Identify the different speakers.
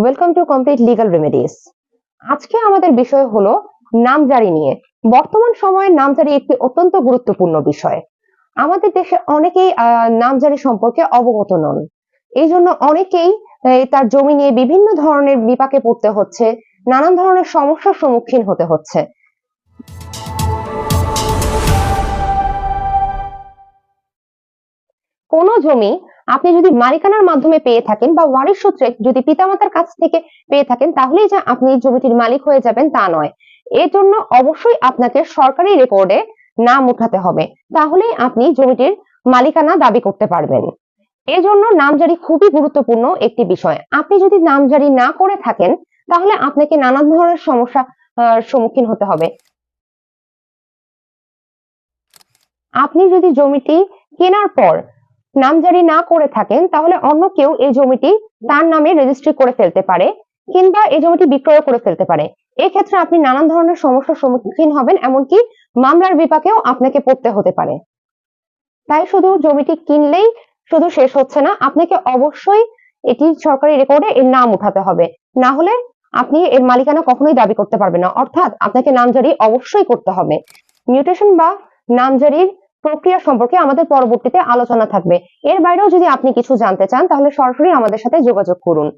Speaker 1: Welcome to complete legal remedies আজকে আমাদের বিষয় হলো নামজারি নিয়ে। বর্তমান সময়ে নামজারি একটি অত্যন্ত গুরুত্বপূর্ণ বিষয়। আমাদের দেশে অনেকেই নামজারি সম্পর্কে অবগত নন। এই জন্য অনেকেই তার জমি নিয়ে বিভিন্ন ধরনের বিপাকে পড়তে হচ্ছে, নানান ধরনের সমস্যার সম্মুখীন হতে হচ্ছে। কোনো জমি আপনি যদি মালিকানার মাধ্যমে পেয়ে থাকেন বা ওয়ারিশ সূত্রে যদি পিতামাতার কাছ থেকে পেয়ে থাকেন, তাহলেই যে আপনি জমিটির মালিক হয়ে যাবেন তা নয়। এর জন্য অবশ্যই আপনাকে সরকারি রেকর্ডে নাম উঠাতে হবে। তাহলেই আপনি জমিটির মালিকানা দাবি করতে পারবেন। এজন্য নামজারি খুবই গুরুত্বপূর্ণ একটি বিষয়। আপনি যদি নামজারি না করে থাকেন, তাহলে আপনাকে নানান ধরনের সমস্যা সম্মুখীন হতে হবে। আপনি যদি জমিটি কেনার পর নামজারি না করে থাকেন, তাহলে অন্য কেউ এই জমিটি তার নামে রেজিস্ট্রি করে ফেলতে পারে কিংবা এই জমিটি বিক্রয় করে ফেলতে পারে। এক্ষেত্রে আপনি নানান ধরনের সমস্যার সম্মুখীন হবেন, এমনকি মামলার বিপাকেও আপনাকে পড়তে হতে পারে। তাই শুধু জমিটি কিনলেই শুধু শেষ হচ্ছে না, আপনাকে অবশ্যই এটি সরকারি রেকর্ডে এর নাম উঠাতে হবে। না হলে আপনি এর মালিকানা কখনোই দাবি করতে পারবেন না। অর্থাৎ আপনাকে নামজারি অবশ্যই করতে হবে। মিউটেশন বা নামজারির প্রক্রিয়া সম্পর্কে আমাদের পরবর্তীতে আলোচনা থাকবে। এর বাইরেও যদি আপনি কিছু জানতে চান, তাহলে সরাসরি আমাদের সাথে যোগাযোগ করুন।